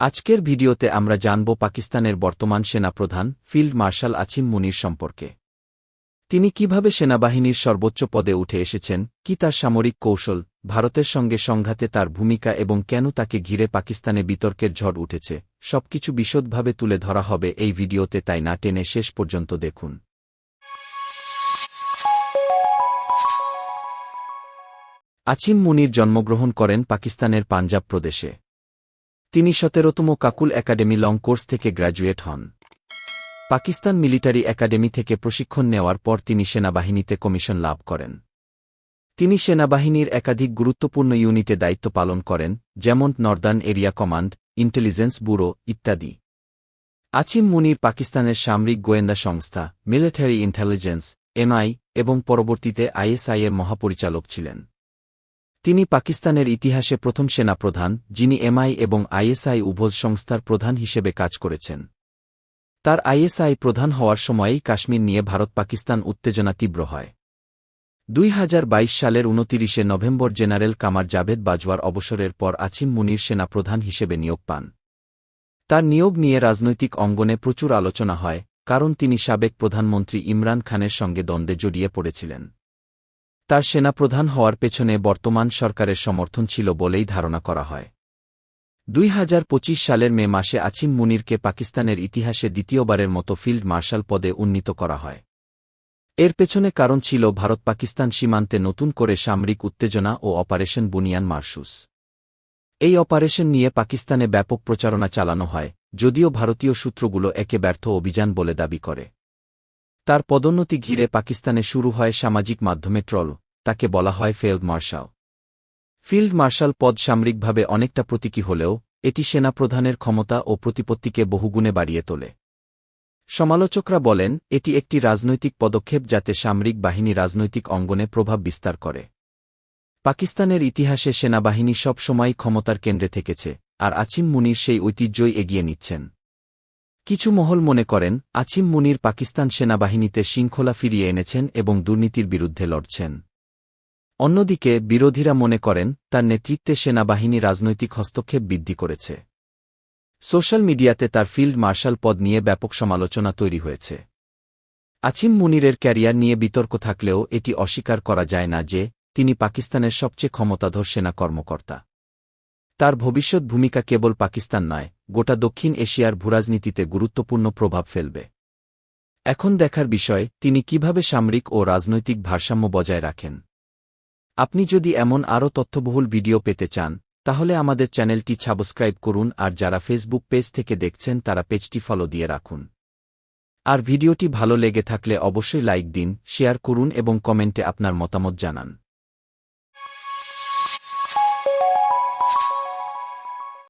আজকের ভিডিওতে আমরা জানব পাকিস্তানের বর্তমান সেনাপ্রধান, ফিল্ড মার্শাল আছিম মুনির সম্পর্কে। তিনি কীভাবে সেনাবাহিনীর সর্বোচ্চ পদে উঠে এসেছেন, কি তার সামরিক কৌশল, ভারতের সঙ্গে সংঘাতে তার ভূমিকা এবং কেন তাকে ঘিরে পাকিস্তানে বিতর্কের ঝড় উঠেছে, সবকিছু বিশদভাবে তুলে ধরা হবে এই ভিডিওতে, তাই না টেনে শেষ পর্যন্ত দেখুন। আছিম মুনির জন্মগ্রহণ করেন পাকিস্তানের পাঞ্জাব প্রদেশে। তিনি সতেরোতম কাকুল একাডেমি লং কোর্স থেকে গ্র্যাজুয়েট হন। পাকিস্তান মিলিটারি একাডেমি থেকে প্রশিক্ষণ নেওয়ার পর তিনি সেনাবাহিনীতে কমিশন লাভ করেন। তিনি সেনাবাহিনীর একাধিক গুরুত্বপূর্ণ ইউনিটে দায়িত্ব পালন করেন, যেমন northern area command, intelligence bureau ইত্যাদি। আছিম মুনির পাকিস্তানের সামরিক গোয়েন্দা সংস্থা, মিলিটারি ইন্টেলিজেন্স, এমআই, এবং পরবর্তীতে আইএসআইয়ের মহাপরিচালক ছিলেন। তিনি পাকিস্তানের ইতিহাসে প্রথম সেনাপ্রধান, যিনি এমআই এবং আইএসআই উভয় সংস্থার প্রধান হিসেবে কাজ করেছেন। তার আইএসআই প্রধান হওয়ার সময়েই কাশ্মীর নিয়ে ভারত পাকিস্তান উত্তেজনা তীব্র হয়। দুই হাজার বাইশ সালের উনতিরিশে নভেম্বর জেনারেল কামার জাভেদ বাজওয়ার অবসরের পর আছিম মুনির সেনাপ্রধান হিসেবে নিয়োগ পান। তার নিয়োগ নিয়ে রাজনৈতিক অঙ্গনে প্রচুর আলোচনা হয়, কারণ তিনি সাবেক প্রধানমন্ত্রী ইমরান খানের সঙ্গে দ্বন্দ্বে জড়িয়ে পড়েছিলেন। তার সেনাপ্রধান হওয়ার পেছনে বর্তমান সরকারের সমর্থন ছিল বলেই ধারণা করা হয়। দুই হাজার পঁচিশ সালের মে মাসে আছিম মুনিরকে পাকিস্তানের ইতিহাসে দ্বিতীয়বারের মতো ফিল্ড মার্শাল পদে উন্নীত করা হয়। এর পেছনে কারণ ছিল ভারত পাকিস্তান সীমান্তে নতুন করে সামরিক উত্তেজনা ও অপারেশন বুনিয়ান মার্শুস এই অপারেশন নিয়ে পাকিস্তানে ব্যাপক প্রচারণা চালানো হয়, যদিও ভারতীয় সূত্রগুলো একে ব্যর্থ অভিযান বলে দাবি করে। তার পদোন্নতি ঘিরে পাকিস্তানে শুরু হয় সামাজিক মাধ্যমে ট্রল, তাকে বলা হয় ফিল্ড মার্শাল। ফিল্ড মার্শাল পদ সামরিকভাবে অনেকটা প্রতীকী হলেও, এটি সেনাপ্রধানের ক্ষমতা ও প্রতিপত্তিকে বহুগুণে বাড়িয়ে তোলে। সমালোচকরা বলেন, এটি একটি রাজনৈতিক পদক্ষেপ যাতে সামরিক বাহিনী রাজনৈতিক অঙ্গনে প্রভাব বিস্তার করে। পাকিস্তানের ইতিহাসে সেনাবাহিনী সব সময়ই ক্ষমতার কেন্দ্রে থেকেছে, আর আছিম মুনির সেই ঐতিহ্যই এগিয়ে নিচ্ছেন। কিছু মহল মনে করেন, আছিম মুনির পাকিস্তান সেনাবাহিনীতে শৃঙ্খলা ফিরিয়ে এনেছেন এবং দুর্নীতির বিরুদ্ধে লড়ছেন। অন্যদিকে, বিরোধীরা মনে করেন, তার নেতৃত্বে সেনাবাহিনী রাজনৈতিক হস্তক্ষেপ বৃদ্ধি করেছে। সোশ্যাল মিডিয়াতে তার ফিল্ড মার্শাল পদ নিয়ে ব্যাপক সমালোচনা তৈরি হয়েছে। আছিম মুনিরের ক্যারিয়ার নিয়ে বিতর্ক থাকলেও এটি অস্বীকার করা যায় না যে, তিনি পাকিস্তানের সবচেয়ে ক্ষমতাধর সেনা কর্মকর্তা। তার ভবিষ্যৎ ভূমিকা কেবল পাকিস্তান নয় গোটা দক্ষিণ এশিয়ার ভূরাজনীতিতে গুরুত্বপূর্ণ প্রভাব ফেলবে। এখন দেখার বিষয়, তিনি কীভাবে সামরিক ও রাজনৈতিক ভারসাম্য বজায় রাখেন। আপনি যদি এমন আরও তথ্যবহুল ভিডিও পেতে চান, তাহলে আমাদের চ্যানেলটি সাবস্ক্রাইব করুন আর যারা ফেসবুক পেজ থেকে দেখছেন তারা পেজটি ফলো দিয়ে রাখুন। আর ভিডিওটি ভালো লেগে থাকলে অবশ্যই লাইক দিন, শেয়ার করুন এবং কমেন্টে আপনার মতামত জানান।